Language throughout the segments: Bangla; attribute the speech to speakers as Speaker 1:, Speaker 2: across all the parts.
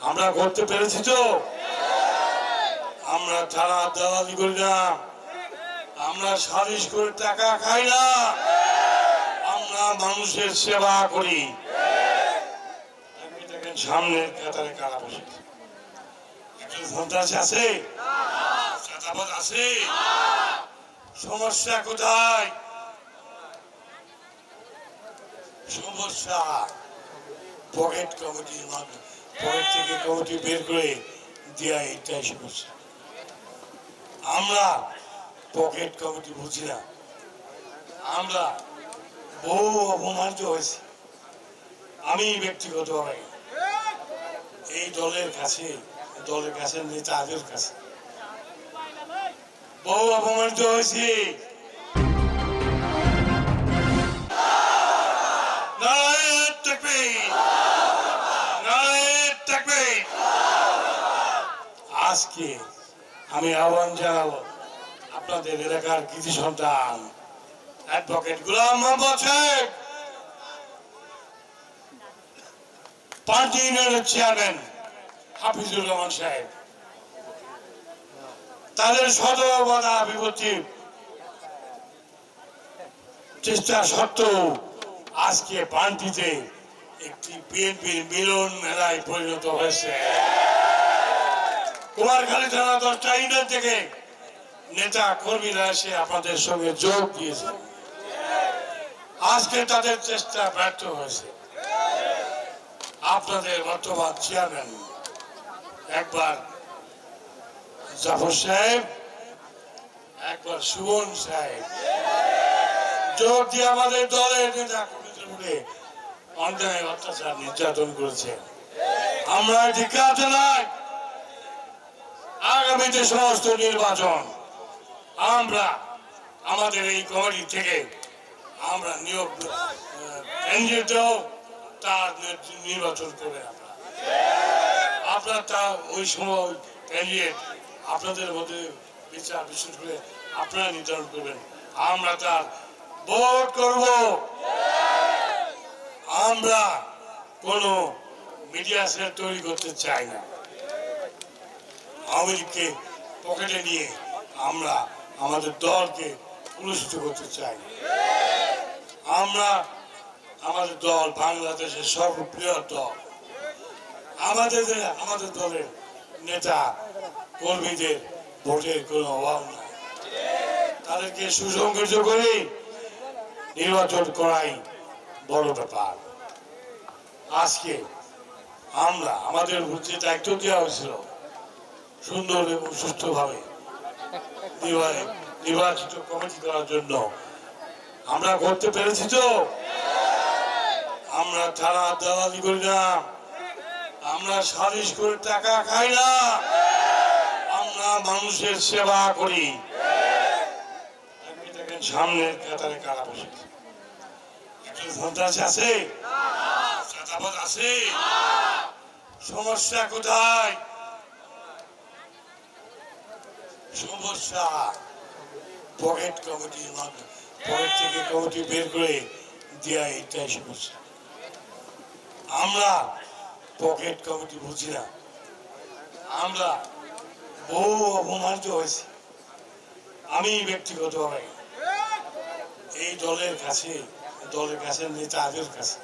Speaker 1: আমরা করতে পেরেছি তো? আমরা ছাড়া দালালি করি না। আমরা সালিশ করে টাকা খাই না। আমরা মানুষের সেবা করি। সামনের কাতারে কারা একজন আছে? আছে? সমস্যা কোথায়? সমস্যা। পকেট কমিটির মাধ্যমে। পকেট থেকে কমিটি বের করে দেওয়া এটাই সমস্যা। আমরা পকেট কমিটি বুঝি না। আমরা বহু অপমানিত হয়েছি। আমি ব্যক্তিগতভাবে এই দলের কাছে দলের কাছে নেতাদের কাছে বহু অপমানিত হয়েছি। নারায়ণ আজকে আমি আহ্বান জানাব আপনাদের এলাকার কৃতি সন্তান চেষ্টা সত্ত্বেও আজকে পান্টিতে একটি বিএনপির মিলন মেলায় পরিণত হয়েছে। কুমারখালী থানা দশটা ইউনিয়ন থেকে। নেতা কর্মীরা এসে আপনাদের সঙ্গে যোগ দিয়েছে। আজকে তাদের চেষ্টা ব্যর্থ হয়েছে। আপনাদের বর্তমান চেয়ারম্যান একবার জাফর সাহেব, একবার সুমন সাহেব। যোগ দিয়ে আমাদের দলের নেতা কর্মীদের অন্যায় অত্যাচার নির্যাতন করেছে। আমরা ধিকার জানাই আগামীতে সমস্ত নির্বাচন, আমরা আমাদের এই কমিটি থেকে আমরা নিয়োগ কেন্দ্রিত তার নির্বাচন করবেন আপনারা তা ওই সময় ক্যান্ডিডেট আপনাদের মধ্যে বিচার বিশেষ করে আপনারা নির্ধারণ করবেন। আমরা তার ভোট করব। আমরা কোনো মিডিয়া সেল তৈরি করতে চাই না। আওয়ামী পকেটে নিয়ে আমরা আমাদের দলকে পুরস্কৃত করতে চাই। আমরা আমাদের দল বাংলাদেশের সর্বপ্রিয় দল। আমাদের আমাদের দলের নেতা কর্মীদের ভোটের কোনো অভাব নাই। তাদেরকে সুসংগঠিত করে নির্বাচন করাই বড় ব্যাপার। আজকে আমরা, আমাদের যে দায়িত্ব দেওয়া হয়েছিল সুন্দর এবং সুস্থভাবে নির্বা- নির্বাচিত কমিটি করার জন্য। আমরা করতে পেরেছি তো? আমরা ছাড়া দালালি করি না। আমরা সালিশ করে টাকা খাই না। আমরা মানুষের সেবা করি। সামনের কাতারে কারা বসেছে আছে? সমস্যা কোথায়? সমস্যা। পকেট মাধ্যমে পকেট থেকে কমিটি বের করে দেওয়া এটাই সমস্যা। আমরা পকেট কমিটি বুঝি না। আমরা বহু অপমানিত হয়েছি। আমি ব্যক্তিগতভাবে এই দলের কাছে দলের কাছে নেতাদের কাছে।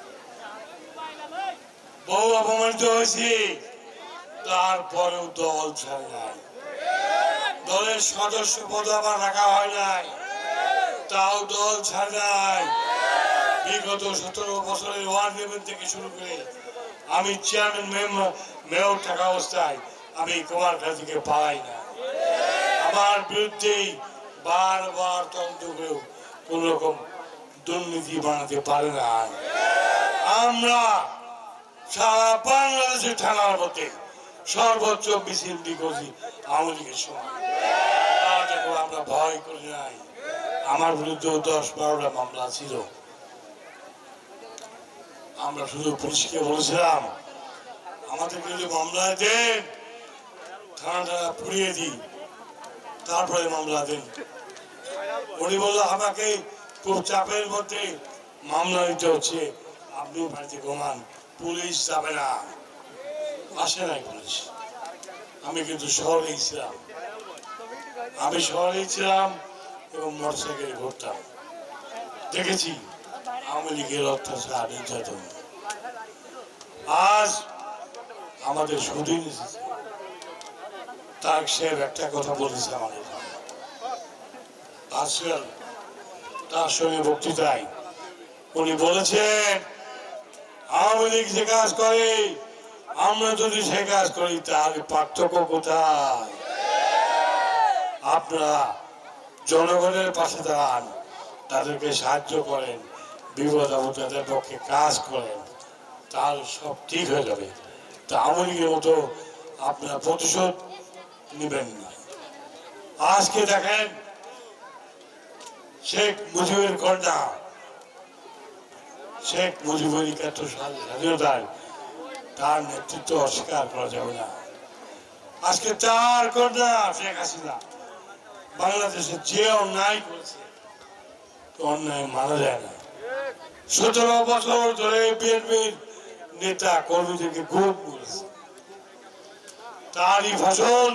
Speaker 1: বহু অপমানিত হয়েছি। তারপরেও দল ছাড়ে নাই। দলের সদস্য পদ আমার রাখা হয় নাই। তাও দল ছাড়ে নাই। বিগত সতেরো বছরের ওয়ার্ড লেভেল থেকে শুরু করে আমি চেয়ারম্যান, মেম্বার, মেয়র থাকা অবস্থায় আমি কুমার থেকে পাই না। আমার বিরুদ্ধেই বারবার তদন্ত করেও কোন রকম দুর্নীতি বানাতে পারে না। আমরা সারা বাংলাদেশের থানার মধ্যে সর্বোচ্চ মিছিল করেছি আওয়ামী লীগের সময়। দেখো আমরা ভয় করি নাই আমার বিরুদ্ধে দশ বারোটা মামলা ছিল। আমরা শুধু পুলিশকে বলেছিলাম, আমাদের বিরুদ্ধে মামলা দেন, থানাটা পুড়িয়ে দিই তারপরে মামলা দেন। উনি বলল, আমাকে খুব চাপের মধ্যে মামলা দিতে হচ্ছে। আপনি বাড়িতে ঘুমান, পুলিশ যাবে না। আসে নাই পুলিশ আমি কিন্তু শহরে ছিলাম। আমি শহরে ছিলাম এবং মোটরসাইকেলে ঘুরতাম। দেখেছি, আওয়ামী লীগের অত্যাচার, নির্যাতন। আজ আমাদের সুদিন তার সাহেব একটা কথা বলেছে আমাদের আজকাল তার সঙ্গে বক্তৃতায় উনি বলেছেন, আওয়ামী লীগ যে কাজ করে আমরা যদি সে কাজ করি, তাহলে পার্থক্য কোথায়? আপনারা জনগণের পাশে দাঁড়ান, তাদেরকে সাহায্য করেন, বিপদ আপদ তাদের পক্ষে কাজ করেন, তাহলে সব ঠিক হয়ে যাবে। তা লীগের মতো আপনারা প্রতিশোধ নেবেন না। আজকে দেখেন, শেখ মুজিবের কন্যা, শেখ মুজিবুর একাত্তর সাল স্বাধীনতায় তার নেতৃত্ব অস্বীকার করা যাবে না। আজকে তার কন্যা শেখ হাসিনা বাংলাদেশে যে অন্যায় করেছে অন্যায় মানা যায় না। সতেরো বছর ধরে বিএনপির নেতা কর্মীদেরকে গুম করেছে। তারই ভাষণ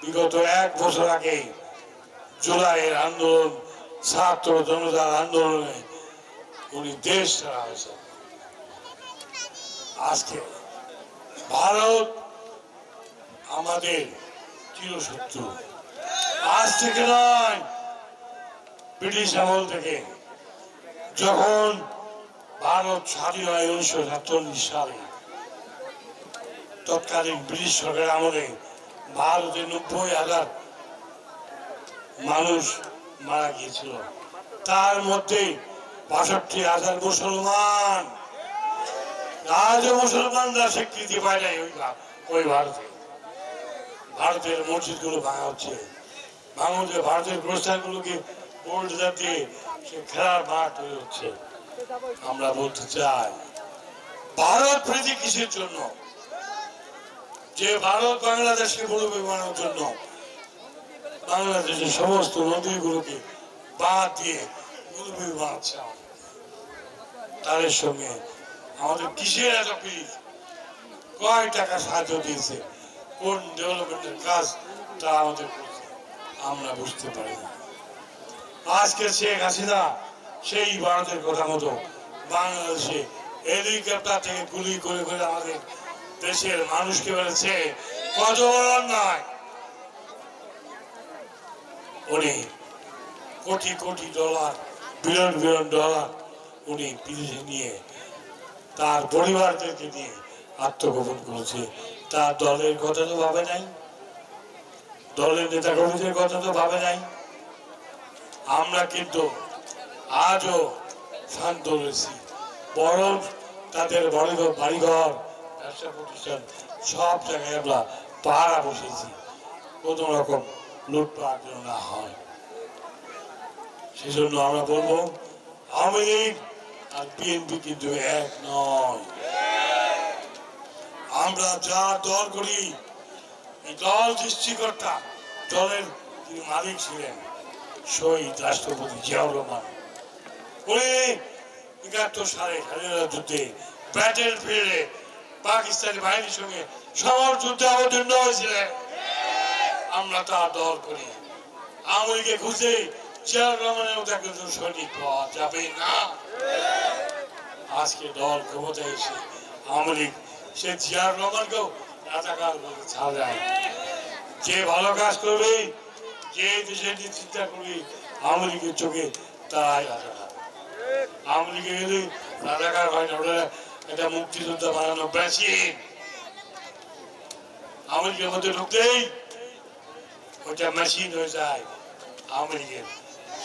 Speaker 1: বিগত এক বছর আগে জুলাইয়ের আন্দোলন, ছাত্র জনতার আন্দোলনে উনি দেশ ছাড়া হয়েছে আজকে ভারত আমাদের চিরশত্রু। আজ থেকে নয়, ব্রিটিশ আমল থেকে। যখন ভারত স্বাধীন হয় উনিশশো সাতচল্লিশ সালে, তৎকালীন ব্রিটিশ সরকারের আমলে ভারতে নব্বই হাজার মানুষ মারা গিয়েছিল। তার মধ্যে বাষট্টি হাজার মুসলমান আজও মুসলমানরা স্বীকৃতি পায় নাই, ওই ভারতে। ভারতের মসজিদগুলো ভাঙা হচ্ছে। ভাঙতে ভারতের খেলার মাঠ হয়ে হচ্ছে আমরা বলতে চাই, ভারত প্রীতি কিসের জন্য? যে ভারত বাংলাদেশকে জন্য, বাংলাদেশের সমস্ত নদীগুলোকে বাদ দিয়ে মুরবি বানাচ্ছে তাদের সঙ্গে আমাদের কিসের এত পিস কয় টাকা সাহায্য দিয়েছে? কোন ডেভেলপমেন্টের কাজ তা আমাদের আমরা বুঝতে পারি না। আজকে শেখ হাসিনা সেই ভারতের কথা মতো বাংলাদেশে হেলিকপ্টার থেকে গুলি করে করে আমাদের দেশের মানুষকে মেরেছে। কত বড় অন্যায় উনি crore crore dollar billion billion dollar উনি বিদেশে নিয়ে তার পরিবারদেরকে নিয়ে আত্মগোপন করেছে। তার দলের কথা তো ভাবে নাই। দলের নেতা কর্মীদের কথা তো ভাবে নাই। আমরা কিন্তু আজও শান্ত রয়েছি। বরং তাদের বাড়িঘর বাড়িঘর, ব্যবসা প্রতিষ্ঠান সব জায়গায় আমরা পাহারা বসেছি। কোনো রকম লুটপাট না হয়। সেজন্য আমরা বলব, আওয়ামী লীগ আর বিএনপি কিন্তু এক নয়। আমরা যা দল করি দল সৃষ্টিকর্তা, দলের তিনি মালিক ছিলেন শহীদ রাষ্ট্রপতি জিয়াউর রহমান। উনি একাত্তর সালে স্বাধীনতা যুদ্ধে ব্যাটেল ফিল্ডে পাকিস্তানি বাহিনীর সঙ্গে সমর যুদ্ধে অবতীর্ণ হয়েছিলেন। আমরা তা দল করি। আওয়ামী লীগে খুঁজে যে ভালো কাজ করবে, যে দেশের চিন্তা করবে চোখে তারাই রাজাকার গেলে রাজাকার হয় না এটা মুক্তিযোদ্ধা বানানো লীগের মধ্যে ঢুকতেই ওইটা মেশিন হয়ে যায় আওয়ামী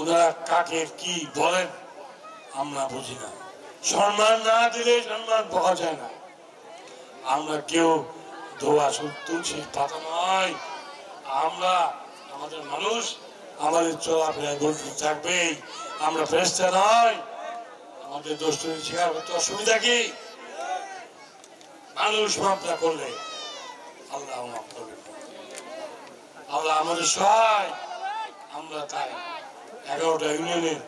Speaker 1: ওনারা কাকে কি বলেন, আমরা বুঝি না। সম্মান না দিলে সম্মান পাওয়া যায় না। আমরা কেউ শুধু তুলসীর পাতা নয়। আমরা আমাদের মানুষ, আমাদের চলাফেরা গল্প থাকবেই। আমরা ফেরেস্তা নয় আমাদের দোষ ত্রুটি স্বীকার করতে অসুবিধা কি? মানুষ মাপটা করলে আল্লাহ মাফ করবে আল্লাহ আমাদের সহায়, আমরা তাই। এগারোটা ইউনিয়নের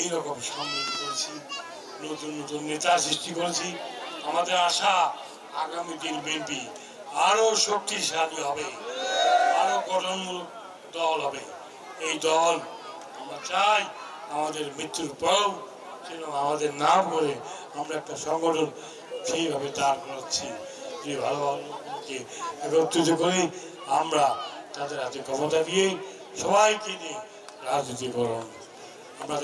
Speaker 1: এইরকম সম্মিলিত করেছি, নতুন নতুন নেতা সৃষ্টি করেছি। আমাদের আশা আগামী দিন বিএনপি আরও শক্তিশালী হবে আরও গঠনমূলক দল হবে। এই দল আমরা চাই আমাদের মৃত্যুর পর যেন আমাদের না করে আমরা একটা সংগঠন সেইভাবে দাঁড় করাচ্ছি। যে ভালো ভালো লোককে একত্রিত করি, আমরা তাদের হাতে ক্ষমতা দিয়ে সবাইকে নিয়ে রাজনীতি আমরা